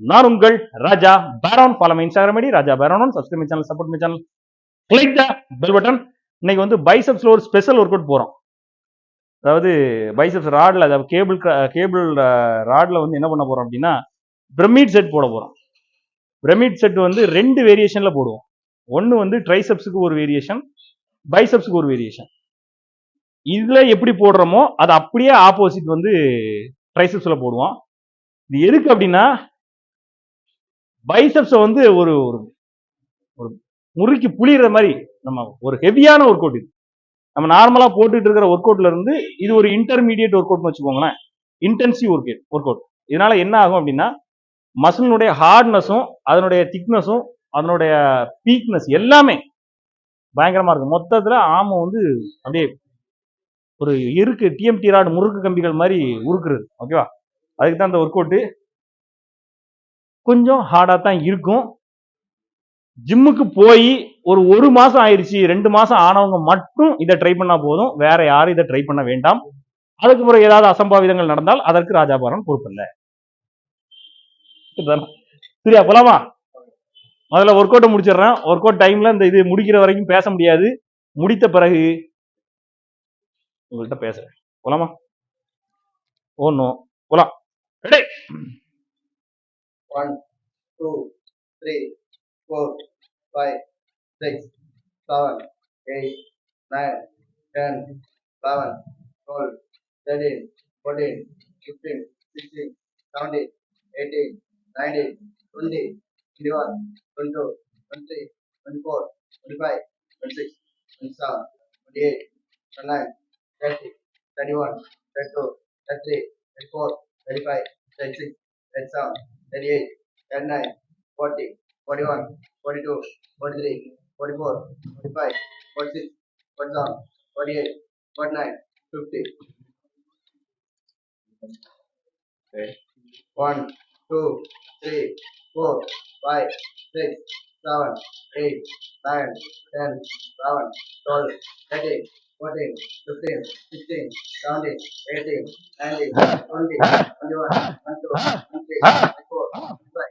நான் உங்கள் Raja Peran. Follow Instagram ID Raja பேரான். Subscribe channel support my channel click the bell button இன்னைக்கு வந்து பைசப்ஸ்ல ஒரு ஸ்பெஷல் ஒர்க் அவுட் போறோம். அதாவது பைசப்ஸ் ராட்ல அதாவது கேபிள் கேபிள் ராட்ல வந்து என்ன பண்ண போறோம் அப்படின்னா பிரமிட் செட் போட போறோம். பிரமிட் செட் வந்து ரெண்டு வேரியேஷன்ல போடுவோம். ஒன்னு வந்து ட்ரைசப்ஸுக்கு ஒரு வேரியேஷன் பைசப்ஸுக்கு ஒரு வேரியேஷன் இதுல எப்படி போடுறோமோ அது அப்படியே ஆப்போசிட் வந்து ட்ரைசப்ஸ்ல போடுவோம். இது எதுக்கு அப்படின்னா பைசப்ஸை வந்து ஒரு ஒரு முறுக்கி புளிகிற மாதிரி நம்ம ஒரு ஹெவியான ஒர்க் அவுட் இது. நம்ம நார்மலாக போட்டுட்டு இருக்கிற ஒர்க் அவுட்ல இருந்து இது ஒரு இன்டர்மீடியட் ஒர்க் அவுட்னு வச்சுக்கோங்களேன். இன்டென்சிவ் ஒர்க் ஒர்க் அவுட் இதனால என்ன ஆகும் அப்படின்னா மசிலினுடைய ஹார்ட்னஸும் அதனுடைய திக்னஸும் அதனுடைய பீக்னஸ் எல்லாமே பயங்கரமாக இருக்கும். மொத்தத்தில் ஆமை வந்து அப்படியே ஒரு இருக்கு டிஎம்டி ராடு முறுக்கு கம்பிகள் மாதிரி உருக்குறது. ஓகேவா அதுக்கு தான் இந்த ஒர்க் அவுட்டு கொஞ்சம் ஹார்டாக தான் இருக்கும். ஜிம்முக்கு போய் ஒரு ஒரு மாதம் ஆயிடுச்சு ரெண்டு மாதம் ஆனவங்க மட்டும் இதை ட்ரை பண்ணால் போதும். வேற யாரும் இதை ட்ரை பண்ண வேண்டாம். அதுக்கு பிறகு ஏதாவது அசம்பாவிதங்கள் நடந்தால் அதற்கு ராஜாபாரன் பொறுப்பில்லை. சரியா போலாமா? முதல்ல ஒர்க் அவுட்டை முடிச்சிடுறேன். ஒர்க் அவுட் டைம்ல இந்த இது முடிக்கிற வரைக்கும் பேச முடியாது. முடித்த பிறகு உங்கள்கிட்ட பேசுறேன். போலாமா? ஒன்னும் போலாம். Ready two three four five six seven eight nine ten eleven twelve thirteen fourteen fifteen sixteen seventeen eighteen nineteen twenty twenty one twenty two twenty three twenty four twenty five twenty six twenty seven twenty eight twenty nine thirty thirty one thirty two thirty three thirty four thirty five thirty six thirty seven thirty eight 39, 40, 41, 42, 43, 44, 45, 46, 47, 48, 49, 50. Okay. 1, 2, 3, 4, 5, 6, 7, 8, 9, 10, 11, 12, 13, 14, 15, 16, 17, 18, 19, 20, 21, 22, 23, 24, 25,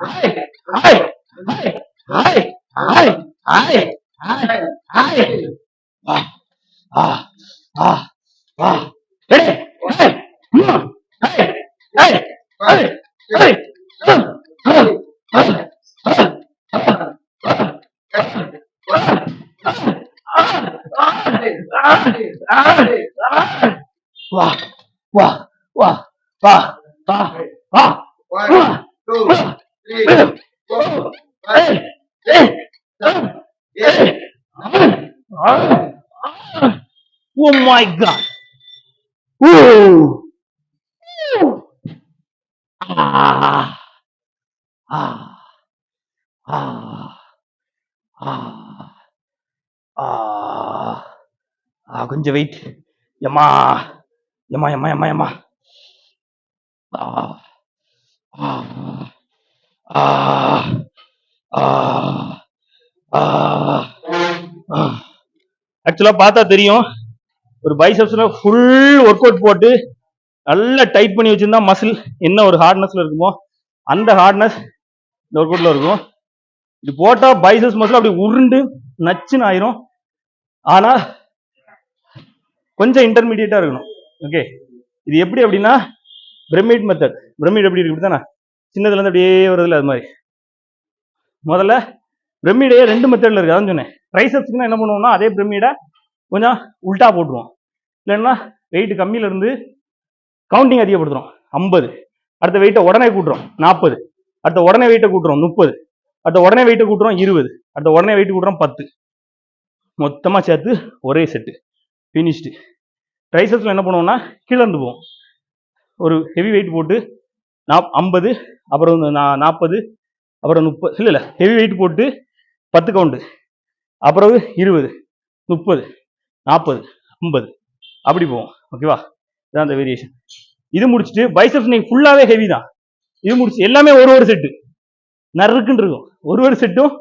哎！哎！哎！哎！哎！哎！哎！啊！啊！啊！啊！哎！哎！嗯！哎！哎！哎！哎！嗯！嗯！嗯！嗯！嗯！嗯！啊！啊！啊！啊！啊！哇！哇！哇！哇！Oh my god. Ooh. Ah. Ah. Ah. Ah. Ah. Ah, கொஞ்சம் wait எம்மா எம்மா எம்மா எம்மா எம்மா ஆ ஆ ஆ ஆ ஆ ஆக்சுவலா பார்த்தா தெரியும். ஒரு பைசப்ஸ்ல ஃபுல் ஒர்க் அவுட் போட்டு நல்லா டைட் பண்ணி வச்சிருந்தா மசில் என்ன ஒரு ஹார்ட்னஸ்ல இருக்குமோ அந்த ஹார்ட்னஸ் இந்த ஒர்க் அவுட்ல இருக்கும். இது போட்டா பைசப்ஸ் மசில் அப்படி உருண்டு நச்சுன்னு ஆயிரும். ஆனா கொஞ்சம் இன்டர்மீடியட்டா இருக்கணும். ஓகே இது எப்படி அப்படின்னா பிரமிட் மெத்தட் பிரமிட் எப்படி இருக்கு தானே சின்னதுல இருந்து அப்படியே வருதுல அது மாதிரி. முதல்ல பிரமிடே ரெண்டு மெத்தட்ல இருக்கு அதான் சொன்னேன். ட்ரைசப்ஸ்க்குனா என்ன பண்ணுவோம்னா அதே பிரமிடை கொஞ்சம் உல்ட்டா போட்டுருவோம். இல்லைன்னா வெயிட் கம்மியில இருந்து கவுண்டிங் அதிகப்படுத்துகிறோம் ஐம்பது. அடுத்த வெயிட்டை உடனே கூட்டுறோம். நாற்பது. அடுத்த உடனே வெயிட்டை கூட்டுறோம். முப்பது. அடுத்த உடனே வெயிட்டை கூட்டுறோம். இருபது. அடுத்த உடனே வெயிட் கூட்டுறோம். பத்து. மொத்தமாக சேர்த்து ஒரே செட்டு ஃபினிஷ்டு ட்ரைசப்ஸில் என்ன பண்ணுவோம்னா கீழே இருந்து போவோம். ஒரு ஹெவி வெயிட் போட்டு நாப் ஐம்பது அப்புறம் நா- நாற்பது அப்புறம் முப்பது. இல்லை இல்லை ஹெவி வெயிட் போட்டு பத்து கவுண்டு அப்புறம் இருபது முப்பது நாற்பது ஐம்பது. அப்படி போவோம். ஓகேவா இதான் அந்த வேரியேஷன் இது முடிச்சுட்டு பைசப்ஸ் நீங்கள் ஃபுல்லாகவே ஹெவி தான். இது முடிச்சு எல்லாமே ஒரு ஒரு செட்டு நறுக்குன்னு இருக்கும். ஒரு ஒரு செட்டும்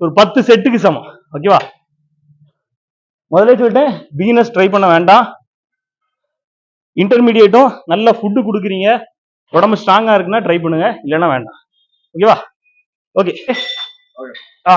ஒரு பத்து செட்டுக்கு சமம். ஓகேவா முதல்ல சொல்லிட்டேன்? பிகினர்ஸ் ட்ரை பண்ண வேண்டாம். இன்டர்மீடியேட்டும் நல்ல ஃபுட்டு கொடுக்குறீங்க. உடம்பு ஸ்ட்ராங்கா இருக்குன்னா ட்ரை பண்ணுங்க. இல்லைன்னா வேண்டாம். ஓகேவா okay. Ah.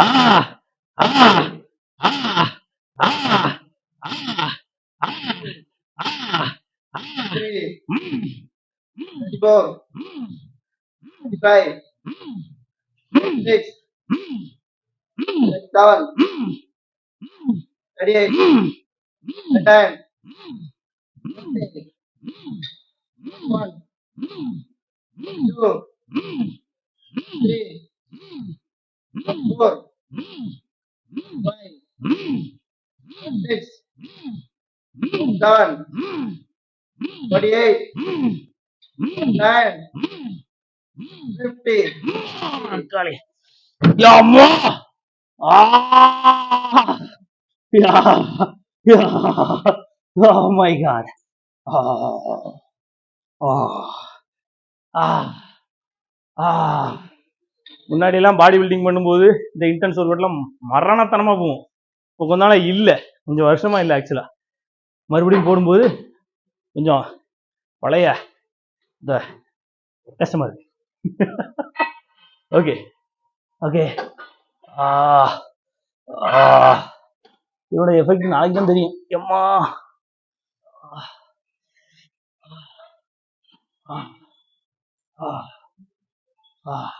ah, ah, ah, ah, ah, ah, ah, Four, five, six, seven, thirty-eight, ah, ah, ah, ah, four. 5, 6, 7, 48, 9, 50. Kali. Ya Ah. Yeah. Yeah. Oh my God. Oh. Oh. Ah. Ah. எல்லாம் body building பண்ணும்போது இந்த intense work மரணத்தனமாக மரணத்தனமா போகும். இப்போ கொஞ்ச நாளாக இல்லை. கொஞ்சம் வருஷமா இல்லை ஆக்சுவலா மறுபடியும் போடும்போது கொஞ்சம் பழைய இந்த கஷ்டமா இருக்கு ஓகே ஓகே இதோட எஃபெக்ட் நாளைக்கு தான் தெரியும். எம்மா. ஆ. ஆ. ஆ.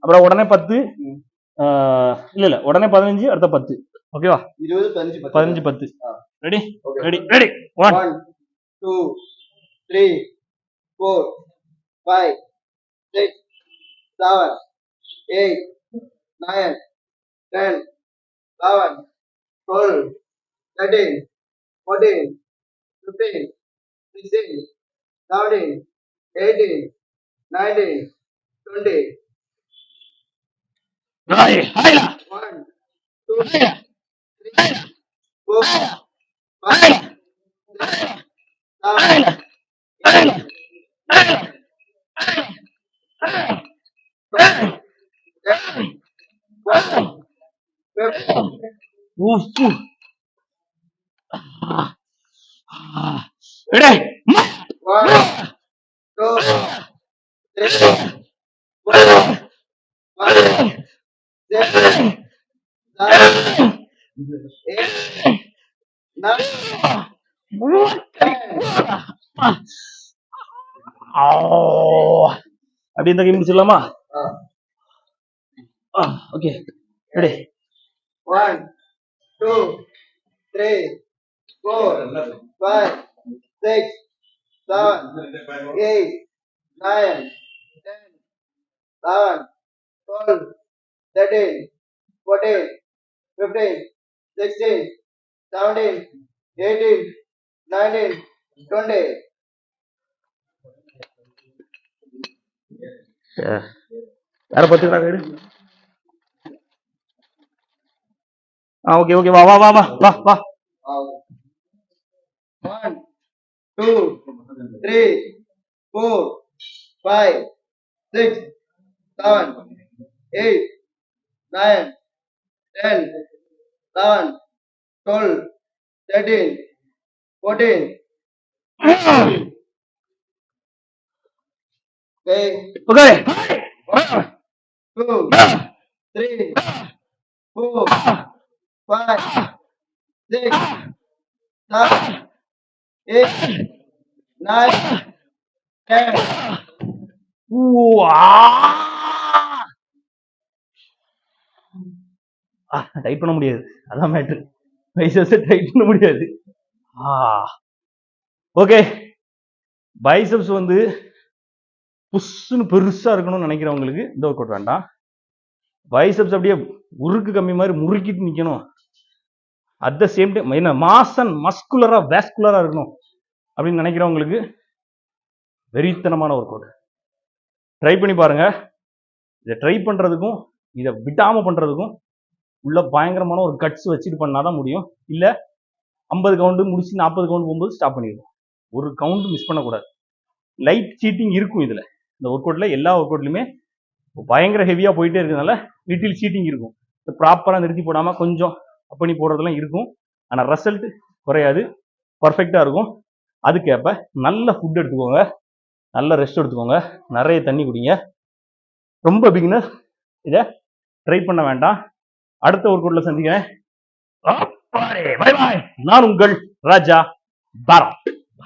அப்புறம் உடனே பத்து இல்ல இல்ல உடனே பதினஞ்சு அடுத்த பத்து ஓகேவா இருபது பதினஞ்சு. பதினஞ்சு பத்து. Ready. Ready ready one One, two, three, four, five, six, seven, eight, nine, ten, eleven, twelve, thirteen, fourteen, fifteen, sixteen, seventeen, eighteen, Right, higher. One, two, higher. Three, higher. Four, higher. Five, higher. Higher. Higher. Higher. Higher. Higher. Higher. Seven. Seven. Seven. Woof. Ah. Ah. Ready. Nang. Ah. Ah. lama? Ah. oke, Ready. One, two, three, four, five, six, seven, eight, nine, ten, eleven, twelve, thirteen, fourteen, fifteen, sixteen. seventeen, eighteen, nineteen, twenty. ಯಾರು ಬರ್ತೀರ ಹೇಳಿ ಹಾ okay okay ವಾ ವಾ ವಾ ವಾ ವಾ ವಾ one two three four five six seven eight nine ten eleven 12, 13, 14. okay. Okay. One, two, three, four, five, six, seven, eight, nine, ten. Wow. Type பண்ண முடியாது அதான் மேட்ரு பைசப்ஸ் டைப் பண்ண முடியாது. ஓகே பைசப்ஸ் வந்து புஷ்ஷுன்னு பெருசா இருக்கணும்னு நினைக்கிறவங்களுக்கு இந்த ஒர்க் அவுட் வேண்டாம். பைசப்ஸ் அப்படியே உருக்கு கம்மி மாதிரி முறுக்கிட்டு நிக்கணும். அட் த சேம் டைம் என்ன மாசன் மஸ்குலரா வேஸ்குலரா இருக்கணும் அப்படின்னு நினைக்கிறவங்களுக்கு வெறித்தனமான ஒர்க் அவுட் ட்ரை பண்ணி பாருங்க. இதை ட்ரை பண்றதுக்கும் இதை விடாம பண்றதுக்கும் உள்ள பயங்கரமான ஒரு கட்ஸ் வச்சுட்டு பண்ணாதான் முடியும். இல்ல ஐம்பது கவுண்டு முடிச்சு நாற்பது கவுண்ட் போகும்போது ஸ்டாப் பண்ணிடுவோம். ஒரு கவுண்ட் மிஸ் பண்ணக்கூடாது. லைட் சீட்டிங் இருக்கும் இதுல. இந்த ஒர்க் அவுட்ல எல்லா ஒர்க் அவுட்லையுமே பயங்கர ஹெவியா போயிட்டே இருக்கிறதுனால லிட்டில் சீட்டிங் இருக்கும். ப்ராப்பரா நிறுத்தி போடாம கொஞ்சம் அப்படி போடுறதெல்லாம் இருக்கும். ஆனா ரிசல்ட் குறையாது. பர்ஃபெக்டா இருக்கும். அதுக்கேற்ப நல்ல ஃபுட் எடுத்துக்கோங்க. நல்ல ரெஸ்ட் எடுத்துக்கோங்க. நிறைய தண்ணி குடிங்க. ரொம்ப பிகினர் இதை ட்ரை பண்ண வேண்டாம். அடுத்த ஒர்க் அவுட்ல சந்திக்கிறேன். நான் உங்கள் ராஜா பாரா